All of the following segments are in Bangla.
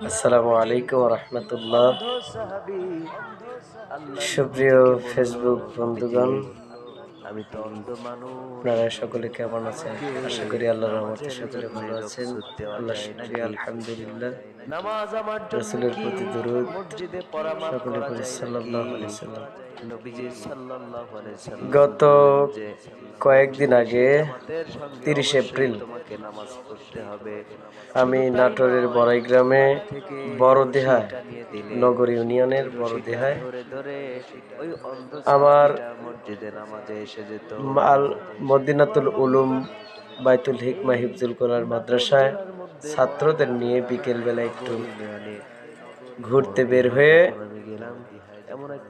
আসসালামু আলাইকুম রহমতুল্লাহ সুপ্রিয় ফেসবুক বন্ধুগণ আপনারা সকলে কেমন আছেন? আশা করি আল্লাহর রহমতে সকলে ভালো আছেন। আল্লাহ শুক্রিয়া আলহামদুলিল্লাহ। নামাজ আমার জন্য রসুলের প্রতি দরুদ মসজিদে সকলে করা সাল্লাল্লাহু আলাইহি সাল্লাম। নবীজি সাল্লাল্লাহু আলাইহি সাল্লাম গত কয়েকদিন আগে আমাদের সঙ্গে তিরিশ অবশ্যই এপ্রিল নামাজ পড়তে হবে। আমি নাটোরের বড়াই গ্রামে বড়দেহায় নগর ইউনিয়নের বড়দেহায় আমার মসজিদে নামাজে এসে যেত। মাল মদিনাতুল উলুম বাইতুল হিকমা হিফজুল কোরআন মাদ্রাসায় ছাত্রদের নিয়ে বিকেলবেলা একটু মানে ঘুরতে বের হয়ে আমি গেলাম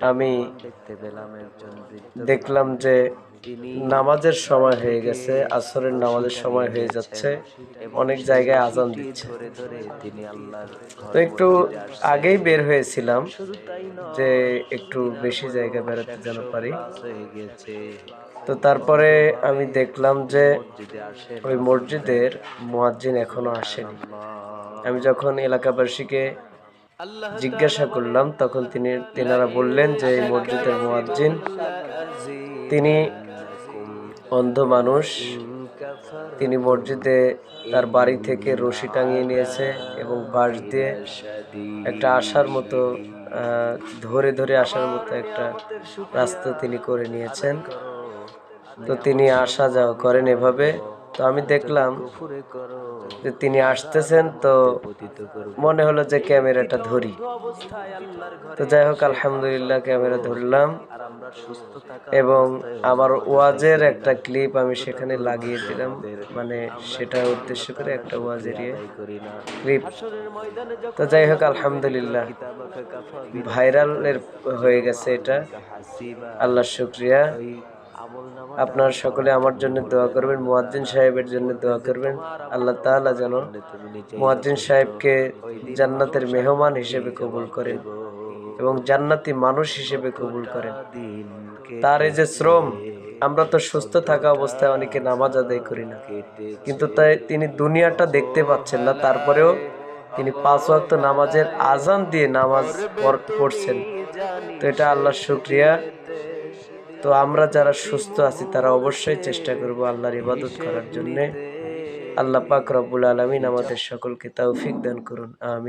আমি দেখতে পেলাম একজন দেখলাম যে নামাজের সময় হয়ে গেছে, আসরের নামাজের সময় হয়ে যাচ্ছে, অনেক জায়গায় আজান দিচ্ছে। তো একটু আগেই বের হয়েছিলাম যে একটু বেশি জায়গা বেড়াতে যেন পারি। তো তারপরে আমি দেখলাম যে ওই মসজিদের মুয়াজ্জিন এখনও আসেনি। আমি যখন এলাকাবাসীকে জিজ্ঞাসা করলাম, তখন তিনি, তেনারা বললেন যে এই মসজিদের মুয়াজ্জিন, তিনি অন্ধ মানুষ। তিনি মসজিদে তার বাড়ি থেকে রশি টাঙিয়ে নিয়েছে এবং বাঁশ দিয়ে একটা আসার মতো ধরে ধরে আসার মতো একটা রাস্তা তিনি করে নিয়েছেন। তো তিনি আসা যাওয়া করেন এভাবে। তো আমি দেখলাম যে তিনি আসতেছেন, তো মনে হলো যে ক্যামেরাটা ধরি। তো যাই হোক, আলহামদুলিল্লাহ ক্যামেরা ধরলাম। এবং আমার ওয়াজের একটা ক্লিপ আমি সেখানে লাগিয়ে দিলাম। মানে সেটা উদ্দেশ্য করে একটা ওয়াজ এরিয়ে ক্লিপ তো যাই হোক আলহামদুলিল্লাহ। ভাইরালের হয়ে গেছে এটা। আল্লাহ শুক্রিয়া। আপনার সকলে আমার জন্য দোয়া করবেন মুয়াজ্জিন সাহেবের জন্য দোয়া করবেন। আল্লাহ তাআলা যেন মুয়াজ্জিন সাহেবকে জান্নাতের মেহমান হিসেবে কবুল করেন। এবং জান্নাতি মানুষ হিসেবে কবুল করেন। তার এই যে শ্রম, আমরা তো সুস্থ থাকা অবস্থায় অনেকে নামাজ আদায় করি না। কিন্তু তাই তিনি দুনিয়াটা দেখতে পাচ্ছেন না, তারপরেও তিনি পাঁচ ওয়াক্ত নামাজের আজান দিয়ে নামাজ পড়- পড়ছেন। তো এটা আল্লাহর শুক্রিয়া। তো আমরা যারা সুস্থ আছি, তারা অবশ্যই চেষ্টা করব আল্লাহর ইবাদত করার জন্যে। আল্লাহ পাক রব্বুল আলমিন আমাদের সকলকে তৌফিক দান করুন, আমিন।